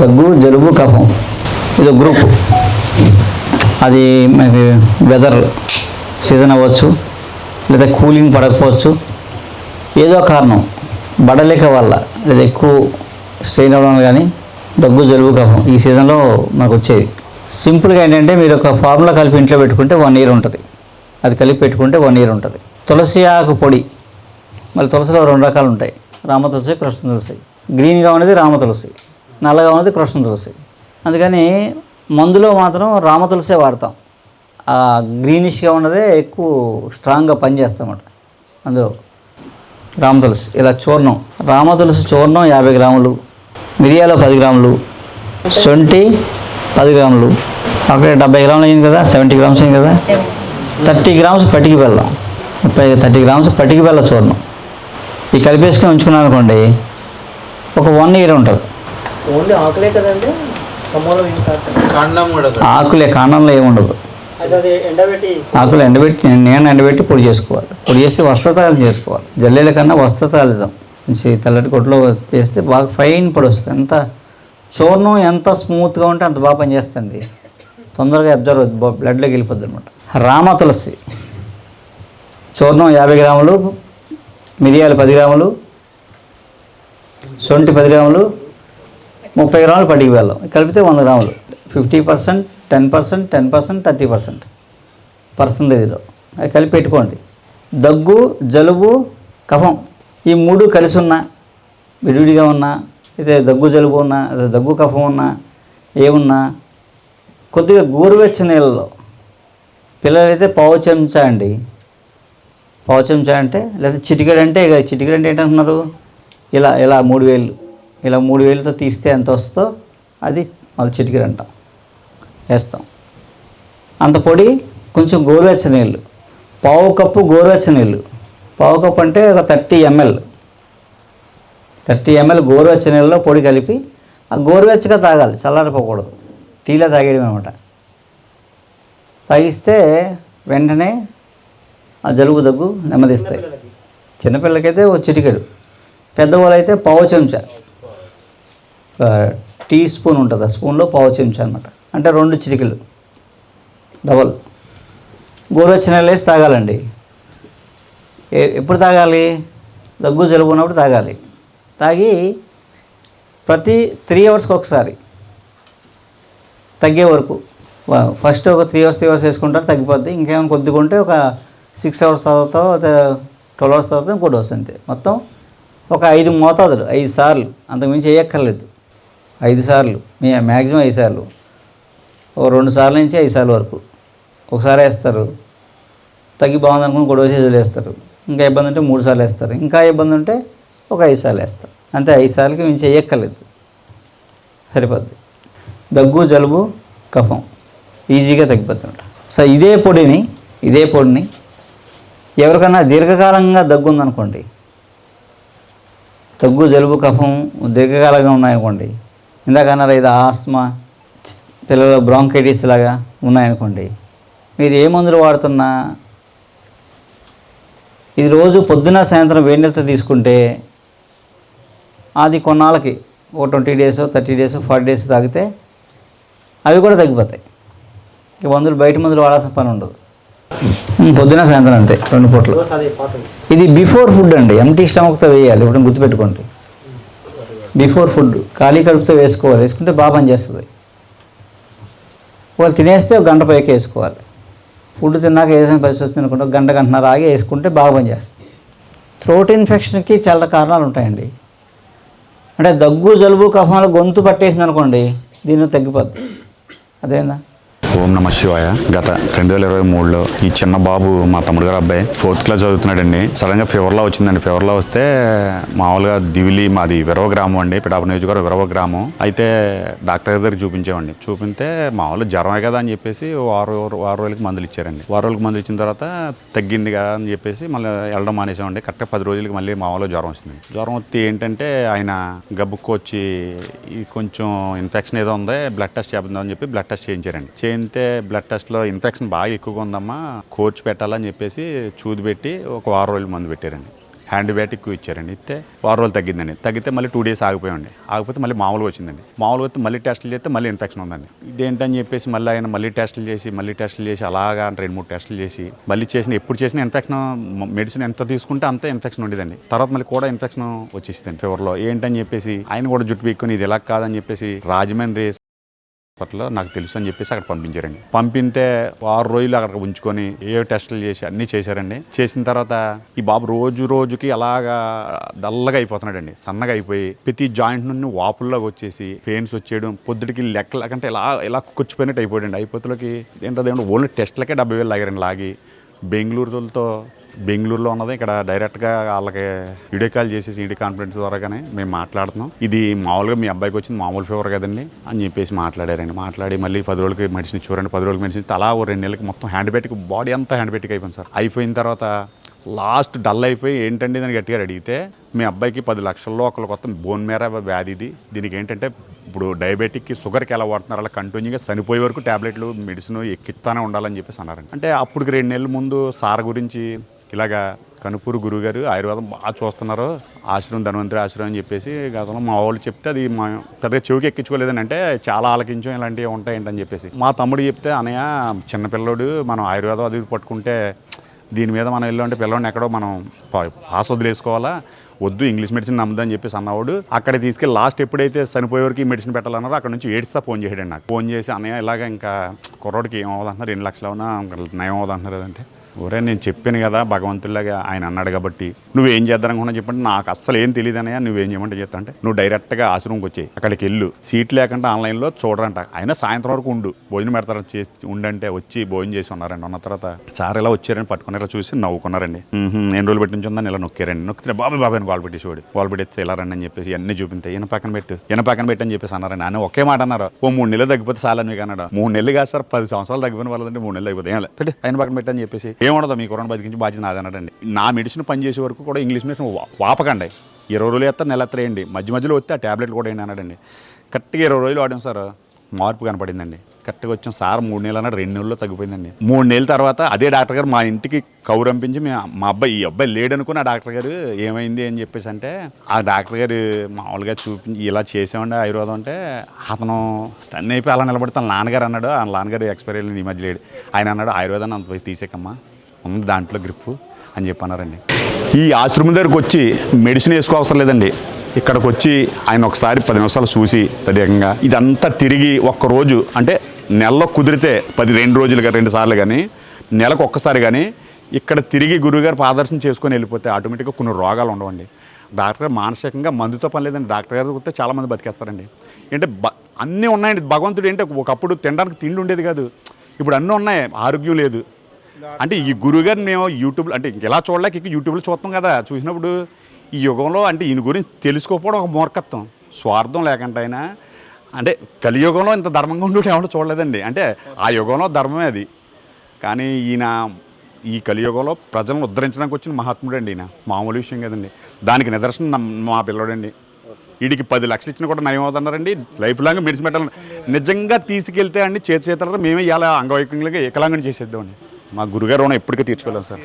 దగ్గు జలుబు కఫం ఇది గ్రూప్ అది మనకి వెదర్ సీజన్ అవ్వచ్చు లేదా కూలింగ్ పడకపోవచ్చు. ఏదో కారణం. బడలేక వల్ల లేదా ఎక్కువ స్ట్రెయిన్ అవ్వడం కానీ దగ్గు జలుబు కఫం ఈ సీజన్లో మనకు వచ్చేది. సింపుల్గా ఏంటంటే మీరు ఒక ఫార్ములా కలిపి ఇంట్లో పెట్టుకుంటే వన్ ఇయర్ ఉంటుంది. అది కలిపి పెట్టుకుంటే వన్ ఇయర్ ఉంటుంది. తులసి ఆకు పొడి. మళ్ళీ తులసిలో రెండు రకాలు ఉంటాయి. రామ తులసి కృష్ణ తులసి. గ్రీన్గా ఉన్నది రామ తులసి. నల్లగా ఉన్నది కృష్ణ తులసి. అందుకని మందులో మాత్రం రామ తులసే వాడతాం. ఆ గ్రీనిష్గా ఉన్నదే ఎక్కువ స్ట్రాంగ్గా పనిచేస్తామట. అందులో రామ తులసి ఇలా చూర్ణం. రామ తులసి చూర్ణం యాభై గ్రాములు మిరియాలు పది గ్రాములు శొంఠి పది గ్రాములు. అక్కడ డెబ్బై గ్రాములు అయింది కదా సెవెంటీ గ్రామ్స్ అయింది కదా. థర్టీ గ్రామ్స్ పట్టికి బెల్లం. ముప్పై థర్టీ గ్రామ్స్ పట్టికి బెల్ల చూర్ణం. ఈ కలిపేసుకొని ఉంచుకున్నాను అనుకోండి ఒక వన్ ఇయర్ ఉంటుంది. ఓన్లీ ఆకులే కదండి? కమ్మలో ఏం కాదు. కాండం కూడా ఒకటి. ఆకులే కాండంలో అది ఎండబెట్టి ఆకులు ఎండబెట్టి నేను ఎండబెట్టి పొడి చేసుకోవాలి. పొడి చేసి వస్త్రతాలు చేసుకోవాలి. జల్లెల కన్నా వస్త్రతాలిద్దాం మంచి తెల్లటి కొట్లో చేస్తే బాగా ఫైన్ పొడి వస్తుంది. ఎంత చూర్ణం ఎంత స్మూత్గా ఉంటే అంత బాగా పనిచేస్తుంది. తొందరగా అబ్జర్వ్ అవుతుంది. బ్లడ్లోకి వెళ్ళిపోద్ది అనమాట రామ తులసి. చూర్ణం యాభై గ్రాములు మిరియాలు పది గ్రాములు శొంఠి పది గ్రాములు ముప్పై గ్రాములు పడికి బెల్లం కలిపితే వంద గ్రాములు. Fifty percent ten percent ten percent thirty percent పర్సంటేజ్లో అది కలిపి పెట్టుకోండి. దగ్గు జలుబు కఫం ఈ మూడు కలిసి ఉన్నా విడివిడిగా ఉన్నా అయితే దగ్గు జలుబు ఉన్నా లేదా దగ్గు కఫం ఉన్నా ఏమున్నా కొద్దిగా గోరువెచ్చ నీళ్ళలో పిల్లలైతే పావు చెంచా అండి. పావు చెంచా అంటే లేదా చిటికెడు అంటే ఇక చిటికెడు అంటే ఏంటంటున్నారు? ఇలా ఇలా మూడు వేలు. ఇలా మూడు వేలతో తీస్తే ఎంత వస్తుందో అది మళ్ళీ చిటికెడు అంటాం వేస్తాం. అంత పొడి కొంచెం గోరువెచ్చని నీళ్ళు. పావు కప్పు గోరువెచ్చని నీళ్ళు. పావు కప్పు అంటే ఒక థర్టీ ఎంఎల్. థర్టీ ఎంఎల్ గోరువెచ్చని నీళ్ళలో పొడి కలిపి ఆ గోరువెచ్చగా తాగాలి చల్లారిపోకూడదు. టీలో తాగేయడం అనమాట తాగిస్తే వెంటనే ఆ జలుబు దగ్గు నెమ్మదిస్తాయి. చిన్నపిల్లకైతే ఓ చిటికెడు. పెద్దవాళ్ళైతే పావు చెంచా. టీ స్పూన్ ఉంటుంది ఆ స్పూన్లో పావు చెంచా అనమాట అంటే రెండు చిటికలు. డబల్. గోరువెచ్చని వేసి తాగాలండి. ఏ- ఎప్పుడు తాగాలి? దగ్గు జలుబు ఉన్నప్పుడు తాగాలి. తాగి ప్రతి త్రీ అవర్స్కి ఒకసారి తగ్గే వరకు. ఫస్ట్ ఒక త్రీ అవర్స్ త్రీ అవర్స్ వేసుకుంటారు తగ్గిపోద్ది. ఇంకేమైనా కొద్దిగా ఉంటే ఒక సిక్స్ అవర్స్ తర్వాత ట్వెల్వ్ అవర్స్ తర్వాత ఇంకో డోస్ అంతే. మొత్తం ఒక ఐదు మోతాదులు ఐదు సార్లు. అంతకుమించి వేయక్కర్లేదు. ఐదు సార్లు మీ మ్యాక్సిమం ఐదు సార్లు. ఓ రెండు సార్లు నుంచి ఐదు సార్లు వరకు. ఒకసారి వేస్తారు. తగ్గి బాగుంది అనుకుని గొడవ చేసి వదిలేస్తారు. ఇంకా ఇబ్బంది ఉంటే మూడు సార్లు వేస్తారు. ఇంకా ఇబ్బంది ఉంటే ఒక ఐదు సార్లు వేస్తారు. అంతే ఐదు సార్లకి మించి వేయక్కర్లేదు. సరిపోద్ది. దగ్గు జలుబు కఫం. ఈజీగా తగ్గిపోతుంట సో ఇదే పొడిని ఇదే పొడిని ఎవరికైనా దీర్ఘకాలంగా దగ్గు ఉందనుకోండి దగ్గు జలుబు కఫం దీర్ఘకాలంగా ఉన్నాయనుకోండి ఇందాక అన్నారు ఇది ఆస్మా పిల్లల బ్రాంకైటిస్ లాగా ఉన్నాయనుకోండి. మీరు ఏ మందులు వాడుతున్నా ఇది రోజు పొద్దున సాయంత్రం వేడి నీళ్ళతో తీసుకుంటే అది కొన్నాళ్ళకి ఒక twenty days thirty days forty days తాగితే అవి కూడా తగ్గిపోతాయి. ఇక మందులు బయట మందులు వాడాల్సిన పని ఉండదు. పొద్దున సాయంత్రం అంతే రెండు పూటలు. ఇది బిఫోర్ ఫుడ్ అండి ఎంటీ స్టమక్తో వేయాలి ఇప్పుడు గుర్తుపెట్టుకోండి. బిఫోర్ ఫుడ్ ఖాళీ కడుపుతో వేసుకోవాలి. వేసుకుంటే బాగా పనిచేస్తుంది. వాళ్ళు తినేస్తే ఒక గంట పైకి వేసుకోవాలి. ఫుడ్ తిన్నాక వేసిన పరిస్థితి వస్తుంది అనుకుంటే గంట గంటన్నర ఆగి వేసుకుంటే బాగా పనిచేస్తుంది. థ్రోట్ ఇన్ఫెక్షన్కి చాలా కారణాలు ఉంటాయండి. అంటే దగ్గు జలుబు కఫాలు గొంతు పట్టేసింది అనుకోండి దీన్ని తగ్గిపోద్ది. అదేనా ఓం నమ శివాయ. గత రెండు వేల ఇరవై మూడులో ఈ చిన్న బాబు మా తమ్ముడు గారు అబ్బాయి ఫోర్త్ క్లాస్ చదువుతున్నాడండి. సడన్గా ఫీవర్లో వచ్చిందండి. ఫీవర్లో వస్తే మామూలుగా దివిలి మాది విరవ గ్రామం అండి. పిడాప నియోజకవర్గం విరవ గ్రామం. అయితే డాక్టర్ దగ్గర చూపించామండి. చూపితే మామూలు జ్వరమే కదా అని చెప్పేసి వారం వారం రోజులకి మందులు ఇచ్చారండి. వారం రోజులకి మందులు ఇచ్చిన తర్వాత తగ్గింది కదా అని చెప్పేసి మళ్ళీ వెళ్ళడం మానేసామండి. కరెక్ట్గా పది రోజులకి మళ్ళీ మామూలుగా జ్వరం వస్తుంది జ్వరం వస్తే ఏంటంటే ఆయన గబ్బుకు వచ్చి కొంచెం ఇన్ఫెక్షన్ ఏదో ఉంది బ్లడ్ టెస్ట్ చేద్దామని చెప్పి బ్లడ్ టెస్ట్ చేయించారండి. ఏంటంటే బ్లడ్ టెస్ట్లో ఇన్ఫెక్షన్ బాగా ఎక్కువగా ఉందమ్మా. కోర్చు పెట్టాలని చెప్పేసి చూదు పెట్టి ఒక వారం రోజులు మందు పెట్టారండి. హ్యాంటీబయాటిక్ ఇచ్చారండి. ఇస్తే వారం రోజులు తగ్గిందండి. తగ్గితే మళ్ళీ టూ డేస్ ఆగిపోయండి ఆగిపోతే మళ్ళీ మామూలుగా వచ్చిందండి. మామూలుగా వస్తే మళ్ళీ టెస్టులు చేస్తే మళ్ళీ ఇన్ఫెక్షన్ ఉందండి. ఇదేంటని చెప్పేసి మళ్ళీ ఆయన మళ్ళీ టెస్టులు చేసి మళ్ళీ టెస్టులు చేసి అలాగా రెండు మూడు టెస్టులు చేసి మళ్ళీ చేసిన ఎప్పుడు చేసిన ఇన్ఫెక్షన్ మెడిసిన్ ఎంత తీసుకుంటే అంత ఇన్ఫెక్షన్ ఉండేదండి. తర్వాత మళ్ళీ కూడా ఇన్ఫెక్షన్ వచ్చేసిందండి ఫీవర్లో ఏంటని చెప్పేసి ఆయన కూడా జుట్టు పీక్కుని ఇది ఎలా కాదని చెప్పేసి రాజమండ్రి హాస్పిటల్లో నాకు తెలుసు అని చెప్పేసి అక్కడ పంపించారండి. పంపితే ఆరు రోజులు అక్కడ ఉంచుకొని ఏ టెస్టులు చేసి అన్నీ చేశారండి. చేసిన తర్వాత ఈ బాబు రోజు రోజుకి అలాగా డల్లగా అయిపోతున్నాడండి. సన్నగా అయిపోయి ప్రతి జాయింట్ నుండి వాపుల్లోకి వచ్చేసి పెయిన్స్ వచ్చేయడం పొద్దుటికి లెక్కల కంటే ఇలా ఇలా కూర్చిపోయినట్టు అయిపోయాడండి. అయిపోతులకి ఏంటో ఓన్లీ టెస్ట్లకే డెబ్బై వేలు లాగారండి లాగి బెంగళూరుతో బెంగళూరులో ఉన్నది. ఇక్కడ డైరెక్ట్గా వాళ్ళకి వీడియో కాల్ చేసేసి వీడియో కాన్ఫరెన్స్ ద్వారాగానే మేము మాట్లాడుతున్నాం. ఇది మామూలుగా మీ అబ్బాయికి వచ్చింది మామూలు ఫీవర్ కదండి అని చెప్పేసి మాట్లాడారండి. మాట్లాడి మళ్ళీ పది రోజులకి మెడిసిన్ చూడండి. పది రోజులకి మెడిసిన్ తలా అలా ఓ రెండు నెలలకి మొత్తం హ్యాండ్ బెట్కి బాడీ అంతా హ్యాండ్ బెట్కి అయిపోయింది సార్. అయిపోయిన తర్వాత లాస్ట్ డల్ అయిపోయి ఏంటండి దాన్ని గట్టిగా అడిగితే మీ అబ్బాయికి పది లక్షల్లో ఒకళ్ళు కొత్త బోన్ మేర వ్యాధి ఇది. దీనికి ఏంటంటే ఇప్పుడు డయాబెటిక్కి షుగర్కి ఎలా వాడుతున్నారు? అలా కంటిన్యూగా చనిపోయే వరకు ట్యాబ్లెట్లు మెడిసిన్ ఎక్కిస్తానే ఉండాలని చెప్పేసి అన్నారండి. అంటే అప్పటికి రెండు నెలల ముందు సార్ గురించి ఇలాగా కనుపూరు గురుగారు ఆయుర్వేదం బాగా చూస్తున్నారు. ఆశ్రమం ధన్వంతరి ఆశ్రమం అని చెప్పేసి గతంలో మా వాళ్ళు చెప్తే అది మా పెద్దగా చెవికి ఎక్కించుకోలేదని అంటే చాలా ఆలకించం ఇలాంటివి ఉంటాయంటని చెప్పేసి. మా తమ్ముడు చెప్తే అనయ్య చిన్నపిల్లోడు మనం ఆయుర్వేదం అది పట్టుకుంటే దీని మీద మనం వెళ్ళామంటే పిల్లవాడిని ఎక్కడో మనం పా- పాస్ వదిలేసుకోవాలా? వద్దు ఇంగ్లీష్ మెడిసిన్ నమ్మదని చెప్పేసి అన్నవాడు అక్కడ తీసుకెళ్ళి లాస్ట్ ఎప్పుడైతే చనిపోయే మెడిసిన్ పెట్టాలన్నారో అక్కడ నుంచి ఏడుస్తా ఫోన్ చేయడండి నాకు. ఫోన్ చేసి అన్నయ్య ఇలాగ ఇంకా కుర్రోడికి ఏం అవ్వదంటున్నారు రెండు లక్షలు అవునా? నయం అవ్వదంటున్నారు అంటే. ఊరే నేను చెప్పాను కదా భగవంతుడిలాగా ఆయన అన్నాడు కాబట్టి. నువ్వేం చేద్దారనుకున్నా చెప్పండి. నాకు అస్సలు ఏం తెలియదు అనయ్య నువ్వేం చేయమంటే చెప్తా అంటే నువ్వు డైరెక్ట్గా ఆశ్రమంకి వచ్చాయి అక్కడికి వెళ్ళు. సీట్ లేకుండా ఆన్లైన్లో చూడరంట. అయినా సాయంత్రం వరకు ఉండు. భోజనం పెడతారు చేసి ఉండంటే వచ్చి భోజనం చేసి ఉన్నారండి. ఉన్న తర్వాత సార్ ఇలా వచ్చారని పట్టుకుని ఇలా చూసి నవ్వుకున్నారండి. ఎన్ని రోజులు పెట్టి ఉందని ఇలా నొక్కారండి. నొక్కితే బాబు బాబు అని గోల్ పెట్టేసేవాడు. గోల్ పెట్టేస్తే ఇలా రండి అని చెప్పేసి అన్ని చూపించాయి ఈయన పక్కన పెట్టు ఈయన పక్కన పెట్టని అని చెప్పేసి అన్నారండి. ఆయన ఒకే మాట అన్నారు. ఓ మూడు నెలలు తగ్గిపోతే చాలని మీకు అన్నాడు. మూడు నెలలు కాదు సార్ పది సంవత్సరాలు తగ్గిపోయిన వాళ్ళంటే మూడు నెలలు తగ్గిపోతే ఆయన పక్కన పెట్టని చెప్పేసి ఏముండదు మీ కొరణ బతికించి బాధ్యత నాది నా మెడిసిన్ పనిచేసే వరకు కూడా ఇంగ్లీష్ మెడిసిన్ వాపకండి. ఇరవై రోజులు ఎత్తారు నెల ఎత్తరేయండి మధ్య మధ్యలో వస్తే ఆ ట్యాబ్లెట్లు కూడా ఏంటి అన్నాడండి కరెక్ట్గా ఇరవై రోజులు వాడాం సార్. మార్పు కనపడిందండి. కరెక్ట్గా వచ్చాం సార్ మూడు నెలలు అన్నాడు రెండు నెలల్లో తగ్గిపోయిందండి. మూడు నెలల తర్వాత అదే డాక్టర్ గారు మా ఇంటికి కౌరంపించి మీ మా అబ్బాయి ఈ అబ్బాయి లేడనుకుని ఆ డాక్టర్ గారు ఏమైంది అని చెప్పేసి అంటే ఆ డాక్టర్ గారు మామూలుగా చూపించి ఇలా చేసామండి ఆయుర్వేదం అంటే అతను స్టన్ అయిపోయి అలా నిలబడితే తన నాన్నగారు అన్నాడు. ఆ నాన్నగారు ఎక్స్పైర్ అయ్యింది ఈ మధ్య లేడు. ఆయన అన్నాడు ఆయుర్వేదాన్ని అంత పోయి తీసేకమ్మా. ఉంది దాంట్లో గ్రిప్పు అని చెప్పి అన్నారండి ఈ ఆశ్రమం దగ్గరకు వచ్చి మెడిసిన్ వేసుకోవసరం లేదండి. ఇక్కడికి వచ్చి ఆయన ఒకసారి పది నిమిషాలు చూసి ప్రత్యేకంగా ఇదంతా తిరిగి ఒక్కరోజు అంటే నెలలో కుదిరితే పది రెండు రోజులుగా రెండు సార్లు కానీ నెలకు ఒక్కసారి కానీ ఇక్కడ తిరిగి గురువుగారు పాదర్శన చేసుకొని వెళ్ళిపోతే ఆటోమేటిక్గా కొన్ని రోగాలు ఉండవండి. డాక్టర్ గారు మానసికంగా మందుతో పని లేదండి. డాక్టర్ గారు చాలా చాలామంది బతికేస్తారండి. అంటే బ అన్నీ ఉన్నాయండి. భగవంతుడు ఏంటంటే ఒకప్పుడు తినడానికి తిండి ఉండేది కాదు. ఇప్పుడు అన్నీ ఉన్నాయి. ఆరోగ్యం లేదు. అంటే ఈ గురుగారిని మేము యూట్యూబ్లో అంటే ఇలా చూడలేక ఇక యూట్యూబ్లో చూస్తాం కదా. చూసినప్పుడు ఈ యుగంలో అంటే ఈయన గురించి తెలుసుకోకపోవడం ఒక మూర్ఖత్వం. స్వార్థం లేకుండా అయినా అంటే కలియుగంలో ఇంత ధర్మంగా ఉండి ఎవరు చూడలేదండి. అంటే ఆ యుగంలో ధర్మమే అది. కానీ ఈయన ఈ కలియుగంలో ప్రజలను ఉద్ధరించడానికి వచ్చిన మహాత్ముడు అండి ఈయన. మామూలు విషయం కదండి. దానికి నిదర్శనం మా పిల్లడండి. వీడికి పది లక్షలు ఇచ్చినా కూడా నయం అవుతున్నారండి. లైఫ్ లాంగ్ మెడిసిన్ పెట్టాలని నిజంగా తీసుకెళ్తే అండి చేతి చేతులతో మేమే ఇలా అంగవైకంగా ఏకలాంగం చేసేద్దామండి. మా గురుగారు రుణం ఎప్పటికీ తీర్చుకోలేము సార్.